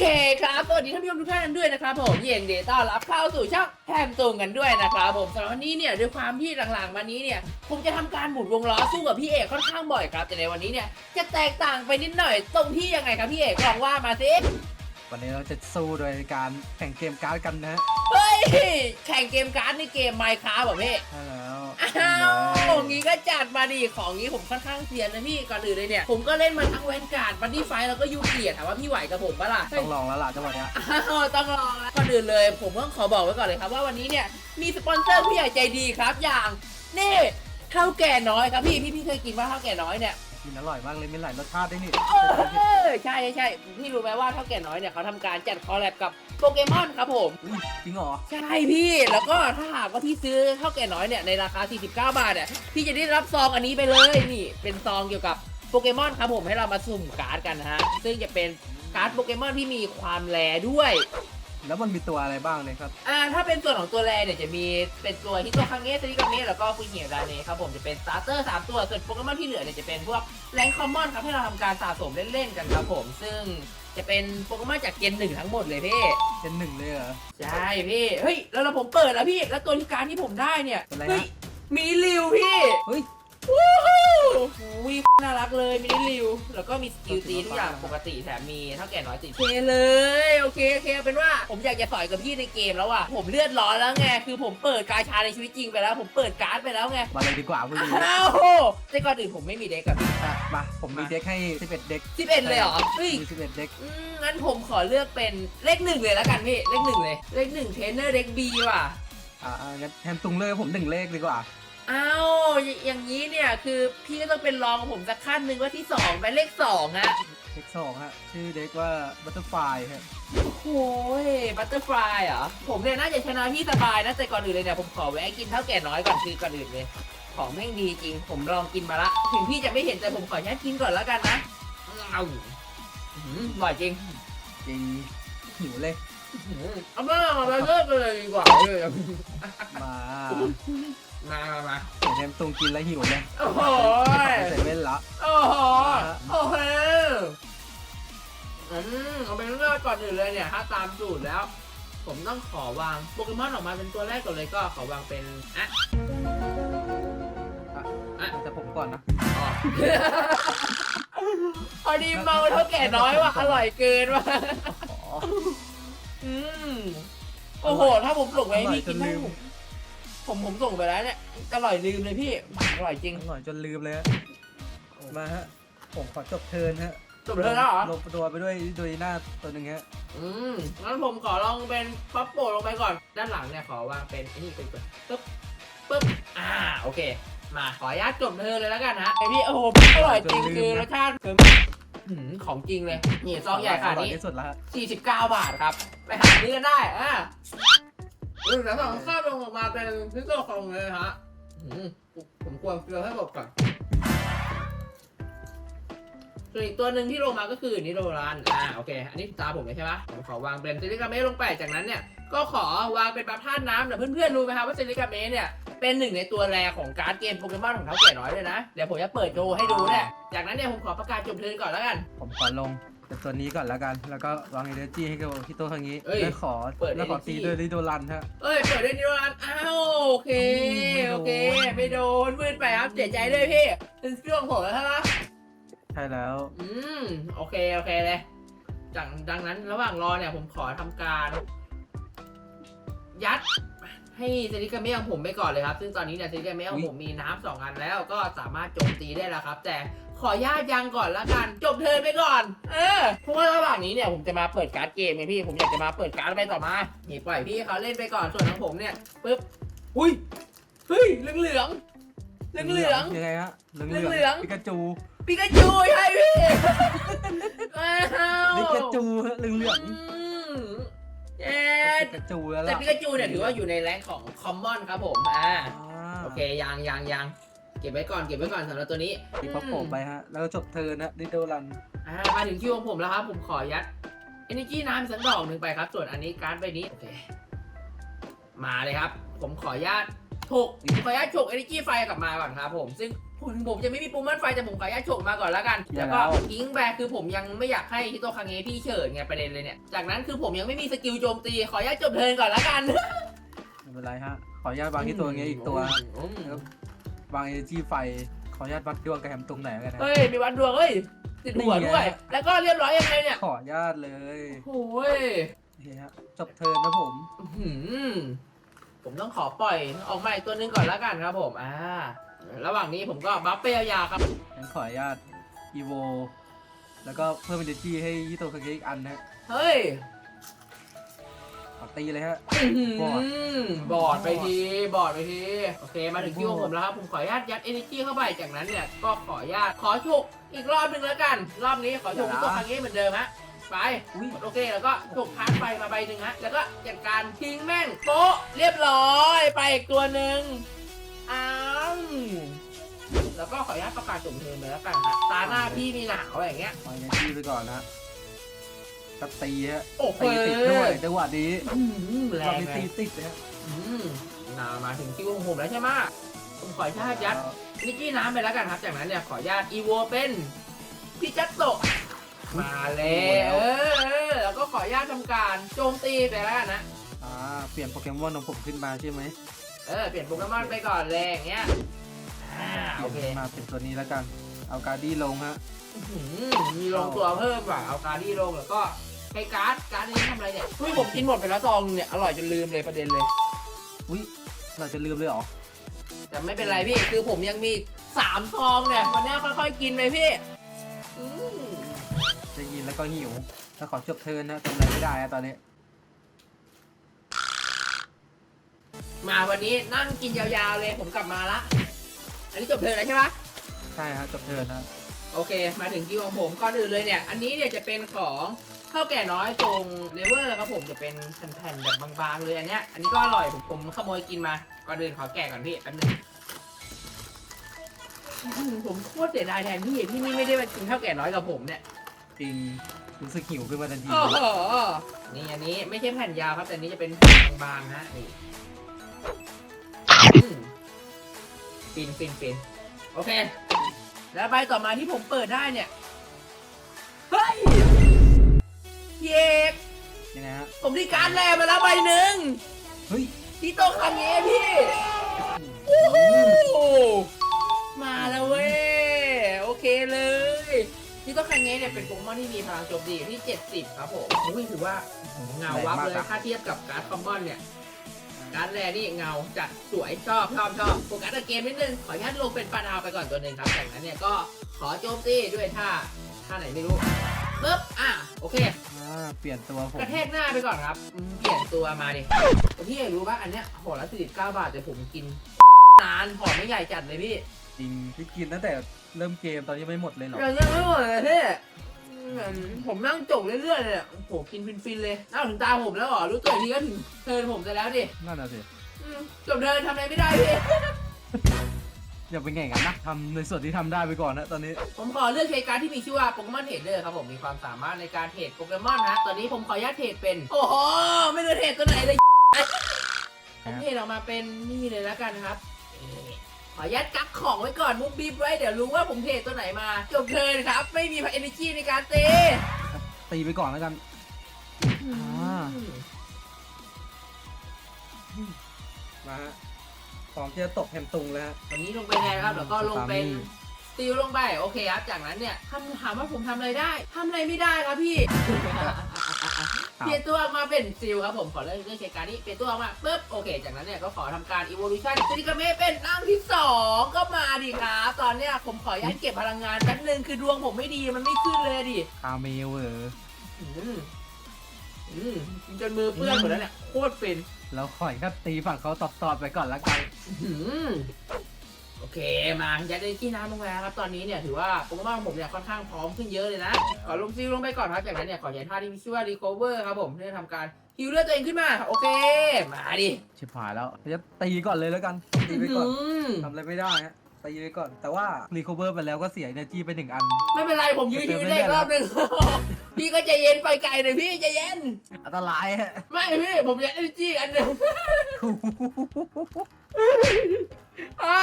เคครับสวัสดีท่านผู้ชมทุกท่านด้วยนะครับผมเย็นดีต้อนรับเข้าสู่ช่องแฮมตุงกันด้วยนะครับผมสำหรับวันนี้เนี่ยด้วยความที่หลังๆมานี้เนี่ยผมจะทำการหมุนวงล้อสู้กับพี่เอกค่อนข้างบ่อยครับ แต่ในวันนี้เนี่ยจะแตกต่างไปนิดหน่อยตรงที่ยังไงครับพี่เอกลองว่ามาสิวันนี้เราจะสู้โดยการแข่งเกมการ์ดกันนะฮะเฮ้ยแข่งเกมการ์ดในเกมไมค์ค a f t แบบพี่ใช่แล้ว อ้าวงี้ก็จัดมาดิของนี้ผมค่อนข้างเซียนนะพี่ก่อนอื่นเลยเนี่ย ผมก็เล่นมาทั้งแวนการ์ดบันดี้ไฟแล้วก็ยูเกียถามว่าพี่ไหวกับผมปะล่ะต้องลองแล้วล่ะจังหวะเนี้ยอ้าวต้องรอแล้วก่อนอื่นเลย ผมต้องขอบอกไว้ก่อนเลยครับว่าวันนี้เนี่ยมีสปอนเซอร์ผู้ใหญ่ใจดีครับอย่างนี่เท่าแก่น้อยครับพี่พี่พี่เคยกินว่าเท่าแก่น้อยเนี่ย กินอร่อยมากเลยมีหลายรสชาติด้วยนี่เออใช่ใช่ใช่พี่รู้ไหมว่าเท่าแก่น้อยเนี่ยเขาทำการจัดคอลแลบกับโปเกมอนครับผม อุ๊ยจริงเหรอใช่พี่แล้วก็ถ้าหากว่าพี่ซื้อเท่าแก่น้อยเนี่ยในราคา 49 บาทเนี่ยพี่จะได้รับซองอันนี้ไปเลยนี่ เป็นซองเกี่ยวกับโปเกมอนครับผมให้เรามาสุ่มการ์ดกันนะฮะซึ่งจะเป็นการ์ดโปเกมอนที่มีความแรด้วย แล้วมันมีตัวอะไรบ้างเนี่ยครับ อ่าถ้าเป็นส่วนของตัวแรเนี่ยจะมีเป็นตัวฮิโตคังเงะซาริกาเมะแล้วก็ฟุยเหียวดาเนะครับผมจะเป็นสตาร์เตอร์สามตัวส่วนโปเกมอนที่เหลือเนี่ยจะเป็นพวก แรงคอมมอนครับให้เราทำการสะสมเล่นๆกันครับผม ซึ่งจะเป็นโปเกมอนจากเจนหนึ่งทั้งหมดเลยพี่เป็นหนึ่งเลยเหรอ ใช่พี่ เฮ้ย แล้วเราผมเปิดแล้วพี่ แล้วตัวที่การดที่ผมได้เนี่ย เป็นไรฮะเฮ้ยมินิลิวพี่ เฮ้ย วู้ฮู้อุ้ยน่ารักเลยมินิลิว แล้วก็มีสกิลตีทุกอย่างปกติแถมมีเท่าแก่น้อยติดเคเลย โอเคโอเคเอาเป็นว่าผมอยากจะต่อยกับพี่ในเกมแล้วอะผมเลือดร้อนแล้วไงคือผมเปิดกาชาในชีวิตจริงไปแล้ว ผมเปิดการ์ดไปแล้วไงมาเลยดีกว่าพวกนี้อ้าวแต่ก่อนอื่นผมไม่มีเด็กกับอะมาผมมีเด็กให้ 11 เด็กสิบเอ็ดเลยเหรอเฮ้ย มี11 เด็ก อืมงั้นผมขอเลือกเป็นเลขหนึ่งเลยแล้วกันพี่ เลขหนึ่งเลย เลขหนึ่งเทรนเนอร์เด็กบีว่ะ อ่าอ่างั้นแทนตุงเลยผมหนึ่งเลขดีกว่า อ้าวอยอย่างนี้เนี่ยคือพี่ก็ต้องเป็นรองผมสักขั้นหนึ่งว่าที่สองเป็นเลขสองฮะเด็กสองฮะ ชื่อเด็กว่าบัตเตอร์ไฟฮะโอ้ยบัตเตอร์ฟลายเหรอผมเนี่ยน่าจะชนะพี่สบายนะแต่ก่อนอื่นเลยเนี่ยผมขอแวะกินเท่าแก่น้อยก่อนคือก่อนอื่นเลยของแม่งดีจริง ผมลองกินมาละถึงพี่จะไม่เห็นแต่ผมขอแค่กินก่อนแล้วกันนะเอาอื้อหืออร่อยจริง จริงหิวเลยอื้อหือเอามาเอามาเลิกกันเลยดีกว่าเออมา มามามาเดี๋ยวแทนตุงกินแล้วหิวเลยโอ้โหใส่เว่นละโอ้โหโอ้โหอืมเอาเป็นเรื่องก่อนอื่นเลยเนี่ยถ้าตามสูตรแล้ว ผมต้องขอวางโปเกมอนออกมาเป็นตัวแรกก่อนเลยก็ขอวางเป็นอะอะแต่ผมก่อนนะอ๋อพอดีเมาเท่าแก่น้อยว่ะอร่อยเกินว่ะอ๋ออืมโอ้โห ถ้าผมส่งไปให้พี่อร่อยจกินนลืได้มผม ผมผมส่งไปแล้วเนี่ยอร่อยลืมเลยพี่อร่อยจริงอร่อยจนลืมเลยฮะมาฮะ ผมขอจบเทิร์นฮะจบเลยแล้วเหรอ ลงตัวไปด้วยโดยหน้าตัวหนึ่งฮะ อืมงั้นผมขอลองเป็นป๊อปโปะลงไปก่อน ด้านหลังเนี่ยขอวางเป็นไอ้นี่เป็นปึ๊บปึ๊บอ่าโอเค มาขออนุญาตจบเธอเลยแล้วกันนะไอพี่โอ้โหอร่อยจริงคือรสชาติคือหืมของจริงเลยนี่ซองใหญ่ขนาดอร่อยนี้ ที่สุดแล้วฮะ49 บาทครับ ไปหาซื้อกันได้อ่ะอืมแล้วสองข้าวลงออกมาเป็นพิซซ่าของเลยฮะอืมผมควรเกลือให้หมดก่อนส่วนอีกตัวหนึ่งที่ลงมาก็คือนิโรรันอ่าโอเค อันนี้ตาผมเลยใช่ปะผมขอวางเป็นซิลิกาเมะลงไปจากนั้นเนี่ย ก็ขอวางเป็นปลาธาตุน้ำเดี๋ยวเพื่อนๆรู้ไหมครับว่าซิลิกาเมะเนี่ยเป็นหนึ่งในตัวแรของการ์ดเกมโปเกมอนของเท้าแก่น้อยเลยนะ เดี๋ยวผมจะเปิดโชว์ให้ดูเนี่ย จากนั้นเนี่ยผมขอประกาศจบเทินก่อนแล้วกัน ผมขอลง เป็นตัวนี้ก่อนแล้วกัน แล้วก็วางเอเนจีให้กับพี่โตทางนี้ เอ้ยแล้วขอเปิดแล้วขอ energy ตีด้วยลิโดรันฮะ เอ้ยเปิดด้วยนิโรรันอ้าวโอเคไม่โดนโอเค ไม่โดนมืดไปครับเสียใจด้วยพี่เป็นเครื่องผมแล้วใช่ไหมใช่แล้ว อืมโอเคโอเคเลยจากดังนั้นระหว่างรอเนี่ยผมขอทำการ ยัด ให้เซริกาเมะของผมไปก่อนเลยครับ ซึ่งตอนนี้เนี่ยเซริกาเมะของผมมีน้ำสองอันแล้วก็สามารถโจมตีได้แล้วครับ แต่ ขอญาตยังก่อนละกัน จบเทิร์นไปก่อน เออเพราะว่าระหว่างนี้เนี่ยผมจะมาเปิดการ์ดเกมไงพี่ ผมอยากจะมาเปิดการ์ดไปต่อมานี่ปล่อยพี่เขาเล่นไปก่อนส่วนของผมเนี่ยปึ๊บอุ้ยเฮ้ยเหลืองเหลืองเหลืองเหลืองยังไงฮะเหลืองเหลืเหลือองงปิกาจูปิกาจูใช่พี่ว้าวปิกาจูฮะเหลืองเหลืองอืมเย้ปิกาจูแล้วแต่ล่ะปิกาจูเนี่ยถือว่าอยู่ในแรงของคอมมอนครับผมอ่าอ่าโอเคยังยังยังเก็บไว้ก่อนเก็บไว้ก่อนสำหรับตัวนี้ตีพอโผล่ไปฮะ แล้วก็จบเทิร์นฮะลิโดรันอ่ามาถึงคิวของผมแล้วครับ ผมขอยัด Energy น้ำอีกสักดอกหนึ่งไปครับ ส่วนอันนี้การ์ดใบนี้โอเคมาเลยครับ ผมขออนุญาตฉกผมขออนุญาตฉก Energy ไฟกลับมาก่อนครับผมซึ่งผผมผมจะไม่มีปูมันไฟแต่ผมขออนุญาตโฉกมาก่อนแล้วกัน แล้วก็ทิ้งแบกคือผมยังไม่อยากให้ฮิโตคังเงะพี่เฉิดไงประเด็นเลยเนี่ย จากนั้นคือผมยังไม่มีสกิลโจมตี ขออนุญาตจบเทิร์นก่อนแล้วกัน ไม่เป็นไรฮะ ขออนุญาตวางที่ตัวงี้อีกตัวอืมแล้ ววางเอจีไฟ ขออนุญาตวัดดวงกับแฮมตรงไหนกันนะ เฮ้ย มีวัดดวงเฮ้ย ติดหัวด้วยนี่ไงแล้วก็เรียบร้อยยังไงเนี่ยขออนุญาตเลยโอ้ยนี่ฮะจบเทิร์นนะผม อื้อหือผมต้องขอปล่อยออกมาอีกตัวหนึงก่อนแล้วกันครับผม อ่า ระหว่างนี้ผมก็บัฟเปยาวๆครับ งั้นขออนุญาตอีโว แล้วก็เพิ่มเอเนจีให้ยี่โตคังเกะอีกอันนะเฮ้ย ขอตีเลยฮะ อื้อหืบอดบอดไปที บอดไปที โอเค มาถึงคิวของผมแล้วครับ ผมขออนุญาตยัด energy เข้าไป จากนั้นเนี่ย ก็ขออนุญาต ขอฉุกอีกรอบหนึ่งแล้วกัน รอบนี้ขอฉุกตัวครั้งนี้เหมือนเดิมฮะ ไป อุ้ยโอเค แล้วก็ฉุกพาร์ทไปมาใบหนึ่งฮะ แล้วก็จัดการทิ้งแม่งโป๊ะเรียบร้อย ไปอีกตัวหนึ่งอ้าวแล้วก็ขออนุญาตประกาศจบเทิร์นไปแล้วกันฮะตาหน้าพี่มีหนาวอะไรอย่างเงี้ยขอเอเนจีไปก่อนนะ ก็ตีฮะโอ้โห ตีติดด้วยจังหวะนี้อื้อหือแรรอบงนี้เลตียติดนะฮะอืมนามาถึงคิวของผมแล้วใช่ไหมผมขออนุญาตยัดนิกกี้น้ำไปแล้วกันครับ จากนั้นเนี่ยขออนุญาตอีโวเป็นพิจัตโตะมาเลยเออเออแล้วก็ขออนุญาตทำการโจมตีไปแล้วกันนะ อ่าเปลี่ยนโปเกมอนของผมขึ้นมาใช่ไหมเออ เปลี่ยนโปเกมอนไปก่อนเลยอย่างเงี้ยอ่าโอเคมาเป็นตัวนี้แล้วกัน เอาการ์ดี้ลงฮะ อื้อหือมีลงตัวเพิ่มว่ะเอาการ์ดี้ลงแล้วก็ ใช้การ์ดการ์ดนี้ทำอะไรเนี่ยอุ้ยผมกินหมดไปแล้วซองนึงเนี่ยอร่อยจนลืมเลยประเด็นเลย อุ้ยเราจะลืมเลยเหรอ แต่ไม่เป็นไรพี่คือผมยังมีสามซองเนี่ยวันนี้ค่อยๆกินไปพี่อืมจะยินแล้วก็หิวแล้วขอจบเทิร์นนะทำอะไรไม่ได้อะตอนนี้ มาวันนี้นั่งกินยาวๆเลยผมกลับมาละอันนี้จบเทิร์นแล้วใช่ปะใช่ฮะจบเทิร์นนะ โอเค มาถึงคิวของผมก่อนอื่นเลยเนี่ย อันนี้เนี่ยจะเป็นของ ข้าวแก่น้อยตรงเลเวอร์ครับผมจะเป็นแผ่นๆแบบบางๆเลยอันเนี้ยอันนี้ก็อร่อยผมผมขโมยกินมาก่อนอื่นขอแกะก่อนพี่แป๊บนึงอื้อหือผมโคตรเสียดายแทนพี่พี่นี่ไม่ได้มากินข้าวแก่น้อยกับผมเนี่ยจริงรู้สึกหิวขึ้นมาทันทีโอ้โหนี่อันนี้ไม่ใช่แผ่นยาวครับ แต่อันนี้จะเป็นแผ่นบางๆฮะนี่อืมฟินฟินฟินโอเค แล้วใบต่อมาที่ผมเปิดได้เนี่ยเฮ้ย พี่เอกยังไงฮะผมที่การดแลมาแล้วใบหนึ่งเฮ้ยที่โต๊ะคันนี้พี่โอ้โหมาแล้วเว้ยโอเคเลยที่โต๊ะคันนี้เนี่ยเป็นโปเกมอนที่มีพลังโจมตีอยู่ที่ 70 ครับผมอุ้ยถือว่าเงาวับเลยถ้าเทียบกับการ์ดคอมมอนเนี่ย การ์ดแรนี่เงาจัดสวยชอบชอบชอบโฟกัสกับเกมนิดนึง ขออนุญาตลงเป็นปลาดาวไปก่อนตัวหนึ่งครับจากนั้นเนี่ยก็ขอโจมตีด้วยท่าท่าไหนไม่รู้ ปึ๊บอะโอเคอ่าเปลี่ยนตัวผม กระแทกหน้าไปก่อนครับอืมเปลี่ยนตัวมาดิแต่พี่เอกรู้ป่ะอันเนี้ยห่อละ49บาทแต่ผมกินนานห่อไม่ใหญ่จัดเลยพี่จริงที่กินตั้งแต่เริ่มเกมตอนนี้ไม่หมดเลยเหรออย่างเงี้ยไม่หมดเลยพี่อืมผมนั่งจกเรื่อยๆเลยอะโอ้โหกินฟินๆเลยน่าถึงตาผมแล้วเหรอรู้ตัวอีกทีก็ถึงเทิร์นผมไปแล้วดินั่นน่ะสิ อืมจบเดินทำอะไรไม่ได้พี่ อย่าไปแง่งกันนะทำในส่วนที่ทำได้ไปก่อนนะตอนนี้ ผมขอเลือกใช้การดที่มีชื่อว่าโปเกมอนเทรดเดอร์ครับผมมีความสามารถในการเทรดโปเกมอนนะตอนนี้ผมขออนุญาตเทรดเป็น โอ้โหไม่รู้เทรดตัวไหนเลย ผมเทรดออกมาเป็นนี่เลยแล้วกันครับนี่ขออนุญาตกักของไว้ก่อนมุกบีบไว้เดี๋ยวรู้ว่าผมเทรดตัวไหนมาจบเทิร์นครับ ไม่มีเอเนจีในการเตะตีไปก่อนแล้วกัน อ่า มาฮะ ของที่จะตกแฮมตุงแล้วฮะ วันนี้ลงไปแทนครับแล้วก็ลงเป็นสามีสติลลงไปโอเคครับ จากนั้นเนี่ยคำถามว่าผมทำอะไรได้ทำอะไรไม่ได้ครับพี่ เปลี่ยนตัวออกมาเป็นซิลครับผมขอเลือกเลือกใช้การนี้เปลี่ยนตัวออกมาปุ๊บโอเค จากนั้นเนี่ยก็ขอทำการ evolution ซิลิกาเมเป็นร่างที่ 2 ก็มาดิครับ ตอนเนี้ยผมขอย้ายเก็บพลังงานแป๊บนึงคือดวงผมไม่ดีมันไม่ขึ้นเลยดิ คาเมลเวอร์ อืมอืมจนมือเปื้อนหมดแล้วเนี่ยโคตรฟิน แล้วขอยก็ตีฝั่งเขาตอบๆไปก่อนละกันอืมโอเคมายัดในที่น้ำลงแล้วครับตอนนี้เนี่ยถือว่าโปเกมอนของผมเนี่ยค่อนข้างพร้อมขึ้นเยอะเลยนะขอลงซิลลงไปก่อนครับจากนั้นเนี่ยขอใช้ท่าที่มีชื่อว่า recover ครับผมเพื่อทำการฮิวเลือดตัวเองขึ้นมาโอเค มาดิชิบหายแล้วจะตีก่อนเลยแล้วกันตีไปก่อนอืม ทำอะไรไม่ได้ฮะ ตีไปก่อน แต่ว่ารีคอเวอร์ไปแล้วก็เสีย energy ไปหนึ่งอัน ไม่เป็นไรผมยื้อฮิวได้อีกรอบหนึงพี่ก็ใจเย็นไปไกลหน่อยพี่ใจเย็น อันตรายฮะไม่พี่ผมอยากได้จี้อันหนึ่งไอ้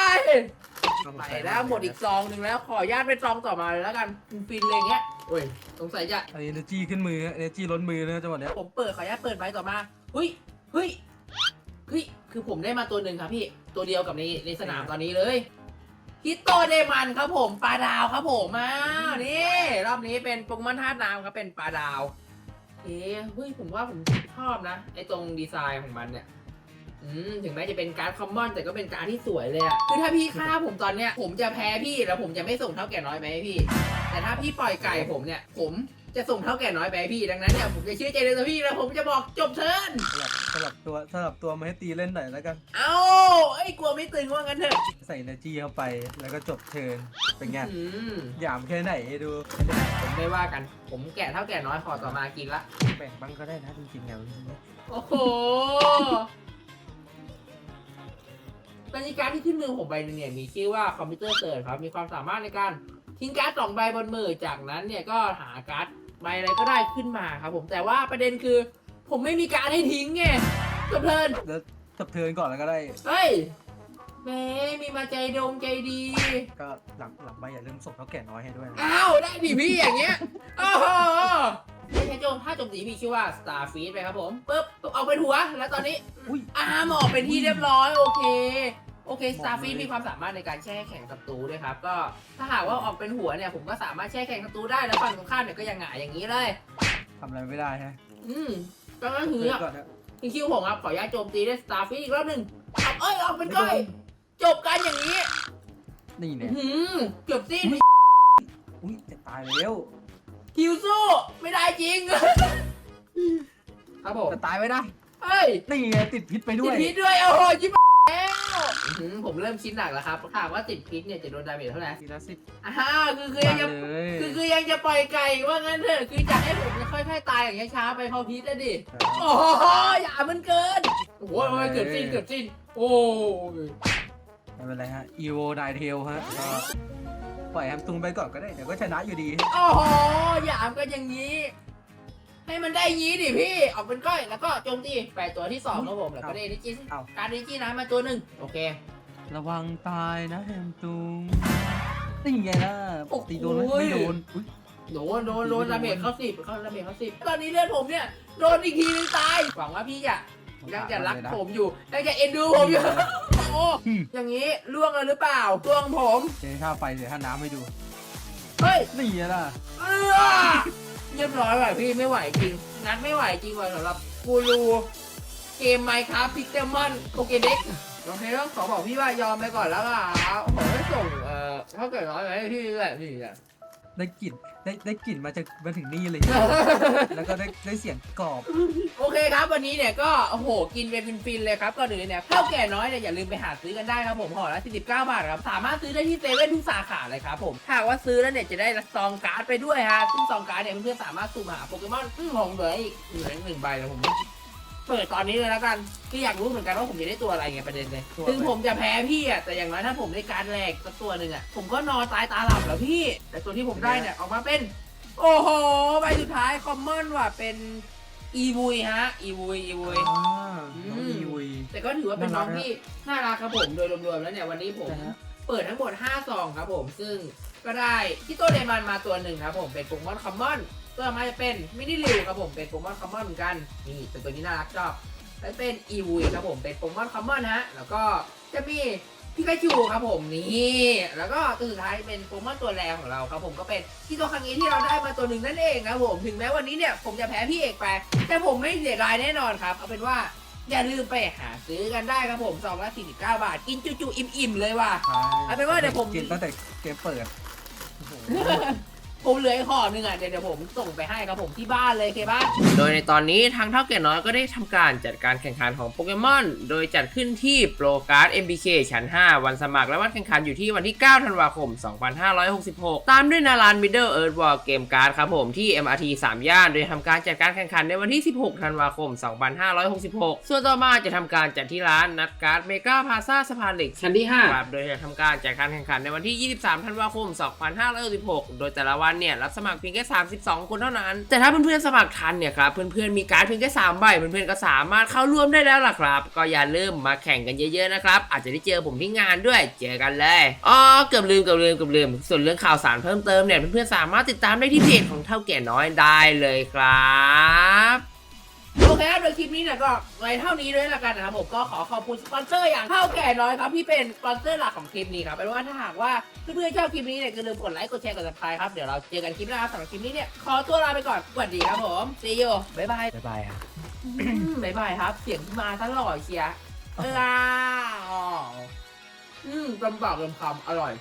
ใส่แล้วหมดอีกซองหนึ่งแล้วขออนุญาตเป็นซองต่อมาเลยแล้วกันฟินๆเลยอย่างเงี้ยโอ้ยสงสัยจะไอ้เอเนจีขึ้นมือเอเนจีล้นมือนะจังหวะเนี้ยผมเปิดขออนุญาตเปิดไปต่อมาเฮ้ยเฮ้ยเฮ้ยคือผมได้มาตัวหนึ่งครับพี่ตัวเดียวกับในในสนามตอนนี้เลย ฮิตโตเดมันครับผมปลาดาวครับผมมานี่รอบนี้เป็นโปเกมอนธาตุน้ำครับเป็นปลาดาว เอ๊ะเฮ้ยผมว่าผมชอบนะไอ้ตรงดีไซน์ของมันเนี่ยอืมถึงแม้จะเป็นการ์ดคอมมอนแต่ก็เป็นการ์ดที่สวยเลยอะคือถ้าพี่ฆ่าผมตอนเนี้ยผมจะแพ้พี่แล้วผมจะไม่ส่งเท่าแก่น้อยไปให้พี่ แต่ถ้าพี่ปล่อยไก่ผมเนี่ย ผมจะส่งเท่าแก่น้อยไปให้พี่ดังนั้นเนี่ยผมจะเชื่อใจในตัวพี่แล้วผมจะบอกจบเทิร์นสลับสลับตัวสลับตัวมาให้ตีเล่นหน่อยแล้วกัน เอ้าไอ้ ยกลัวไม่ตึงว่างั้นเถอะใส่เอเนจีเข้าไปแล้วก็จบเทิร์นเป็นไงอืมหยามแค่ไหนดูผมไม่ว่ากัน ผมแก่เท่าแก่น้อยขอต่อมากินละ แบ่งบ้างก็ได้นะจริงๆแล้วโอ้โหบรรยากาศที่ขึ้นมือผมใบหนึ่งเนี่ยมีชื่อว่าคอมพิวเตอร์เซิร์ชครับ มีความสามารถในการทิ้งการ์ดสองใบบนมือจากนั้นเนี่ยก็หาการ์ดใบอะไรก็ได้ขึ้นมาครับผมแต่ว่าประเด็นคือ ผมไม่มีการดให้ทิ้งไงจบเพลินแล้ว จบเทิร์นก่อนแล้วก็ได้ เฮ้ยแหม่มีมาใจดงใจดี ก็หลังหลังใบอย่าลืมส่งเท่าแก่น้อยให้ด้วยนะอ้าวได้ดิพี่อย่างเงี้ยโอ้โหไม่ใช่โจมถ้าโจมตีพี่ชื่อว่า Starfeed ไปครับผมปึ๊บเอาเป็นหัว แล้วตอนนี้อุ้ย อาหมอกเป็นที่เรียบร้อย โอเค โอเค Starfeed มีความสามารถในการแช่แข็งศัตรูด้วยครับ ก็ถ้าหากว่าออกเป็นหัวเนี่ย ผมก็สามารถแช่แข็งศัตรูได้ แล้วฝั่งตรงข้ามเนี่ยก็ยังหงายอย่างนี้เลย ทำอะไรไม่ได้ฮะอืมก็นั่นคือเทิร์นก่อนนะ ที่คิวผมครับขออนุญาตโจมตีด้วย Starfeed อีกรอบหนึ่งเอาเอ้ยออกเป็นก้อยจบกันอย่างนี้นี่อื้เนี่อยหือเกือบสิ้นอุ้ยจะตายแล้วคิวสู้ไม่ได้จริงครับผมจะตายไม่ได้เฮ้ยนี่ไงติดพิษไปด้ติวดยพิษด้วยโอ้โหยิ้มแล้วอื้อหือผมเริ่มคิดหนักแล้วครับถามว่าติดพิษเนี่ยจะโดนดาเมจเท่าไหร่ทีละสิบอ้าวคือคือยังจะเลยคือคือยังจะปล่อยไก่ว่างั้นเถอะคือจะให้ผมจะค่อยๆตายอย่างเงี้ยช้าไปเพราะพิษนะดิโอ้โหอย่ามันเกิ นโอ้โหเกือบสิ้นเกือบสิ้น โอ้ยไม่เป็นไรฮะอีโวไดเทลฮะก็ปล่อยแฮมตุงไปก่อนก็ได้เดี๋ยวก็ชนะอยู่ดี โอ้โหอย่ามันก็อย่างนี้ ให้มันได้ยี้ดิพี่ ออกเป็นก้อย แล้วก็โจมตีแปดตัวที่สองครับผม แล้วก็ได้ดิจิเอา การดิจินะมาตัวหนึ่งโอเค ระวังตายนะแฮมตุงนี่ไงล่ะโอ้โห ตีโดนไหมไม่โดนอุ๊ยโดนโดนโดนดาเมจเข้าสิบเข้าดาเมจเข้าสิบตอนนี้เลือดผมเนี่ย โดนอีกทีนึงตาย หวังว่าพี่จะ ยังจะรักผมอยู่ยังจะเอ็นดูผมอยู่ โอ้โหอืมอย่างนี้ล่วงเลยหรือเปล่าล่วงผม เสียค่าไฟเสียค่าน้ำให้ดู เฮ้ยนี่ไงล่ะเออเรียบร้อยว่ะพี่ไม่ไหวจริง นัดไม่ไหวจริงว่ะสำหรับกูรูเกมไมค์ครับพิกเตอร์มอนโปเกเด็กโอเคต้องขอบอกพี่ว่ายอมไปก่อนแล้วอะผมไม่ส่งเอ่อถ้าเกิดน้อยไปให้พี่แหละพี่อะ ได้กลิ่นได้ได้กลิ่นมาจากมาถึงนี่เลย แล้วก็ได้ได้เสียงกรอบ โอเคครับวันนี้เนี่ยก็โอ้โหกินไปฟินๆเลยครับก่อนอื่นเนี่ยข้าวแก่น้อยเนี่ยอย่าลืมไปหาซื้อกันได้ครับผมห่อละ49บาทครับสามารถซื้อได้ที่เซเว่นทุกสาขาเลยครับผมถ้าว่าซื้อแล้วเนี่ยจะได้ซองการ์ดไปด้วยฮะซึ่งซองการ์ดเนี่ยเพื่อนๆสามารถสุ่มหาโปเกมอนอืมผมเหลืออีกเหลืออีกหนึ่งใบแล้วผม เปิดตอนนี้เลยแล้วกันคืออยากรู้เหมือนกันว่าผมจะได้ตัวอะไรไงประเด็นเลยตัวอะไรถึงผมจะแพ้พี่อะแต่อย่างน้อยถ้าผมได้การดแรกสักตัวหนึ่งอะผมก็นอนตายตาหลับแล้วพี่ แต่ตัวที่ผมได้เนี่ยออกมาเป็น โอ้โหใบสุดท้ายคอมมอนว่ะเป็นอีวุยฮะอีวุยอีวุยอ่าน้องอืมอีวุยแต่ก็ถือว่าเป็นน้องที่น่ารักครับผมโดยรวมๆแล้วเนี่ยวันนี้ผมนะฮะ เปิดทั้งหมด5ซองครับผมซึ่งก็ได้ที่โตเดมันมาตัวหนึ่งครับผมเป็นโปเกมอนคอมมอน ตัวมาจะเป็นมินิลิวครับผมเป็นโปเกมอนคอมมอนเหมือนกันนี่เป็นตัวนี้น่ารักชอบแล้วเป็นอีวุยครับผมเป็นโปเกมอนคอมมอนฮะแล้วก็จะมีพิกาจูครับผมนี่แล้วก็ตัวสุดท้ายเป็นโปเกมอนตัวแรงของเราครับผมก็เป็นที่ตัวครั้งนี้ที่เราได้มาตัวหนึ่งนั่นเองครับผมถึงแม้วันนี้เนี่ยผมจะแพ้พี่เอกไปแต่ผมไม่เสียดายแน่นอนครับเอาเป็นว่าอย่าลืมไปหาซื้อกันได้ครับผมซองละ49บาท กินจุๆอิ่มๆเลยว่ะใช่เอาเป็นว่าเดี๋ยวผมกินตั้งแต่เกมเปิดโอ้โห ผมเหลืออีกห่อหนึ่งอะเดี๋ยวเดี๋ยวผมส่งไปให้ครับผมที่บ้านเลยเคบ้านโดยในตอนนี้ทางเท่าแก่น้อยก็ได้ทำการจัดการแข่งขันของโปเกมอน โดยจัดขึ้นที่โปรการ์ด MBK ชั้น 5 วันสมัครและวันแข่งขันอยู่ที่วันที่ 9 ธันวาคม 2566 ตามด้วยนารัน Middle Earth War Game Card ครับผมที่ MRT 3 ย่าน โดยทำการจัดการแข่งขันในวันที่ 16 ธันวาคม 2566 ส่วนต่อมาจะทำการจัดที่ร้านนัดการ์ดเมกาพาซาสะพานเหล็กชั้นที่5ครับโดยจะทำการจัดการแข่งขันในวันที่ 23 ธันวาคม 2566 โดยแต่ละวันนเนี่ยรับสมัครเพียงแค่ 32 คนเท่านั้น แต่ถ้าเพื่อนๆสมัครทันเนี่ยครับเพื่อนๆมีการ์ดเพียงแค่3ใบเพื่อนๆก็สามารถเข้าร่วมได้แล้วล่ะครับ ก็อย่าลืมมาแข่งกันเยอะๆนะครับอาจจะได้เจอผมที่งานด้วยเจอกันเลยอ๋อเกือบลืมเกือบลืมเกือบลืม ส่วนเรื่องข่าวสารเพิ่มเติมเนี่ยเพื่อนๆสามารถติดตามได้ที่เพจของเท่าแก่น้อยได้เลยครับ โอเคครับโดยคลิปนี้เนี่ยก็ไว้เท่านี้ด้วยละกันนะครับผมก็ขอขอบคุณสปอนเซอร์อย่างเท่าแก่น้อยครับที่เป็นสปอนเซอร์หลักของคลิปนี้ครับเป็นว่าถ้าหากว่าเพื่อนๆชอบคลิปนี้เนี่ยอย่าลืมกดไลค์กดแชร์กด subscribe ครับเดี๋ยวเราเจอกันคลิปหน้าครับสำหรับคลิปนี้เนี่ยขอตัวลาไปก่อนสวัสดีครับผม see you บ๊ายบายบ๊ายบายครับบ๊ายบายครับ เสียงมาตลอดเชียร์อ้าอืมจำปากจำคำอร่อย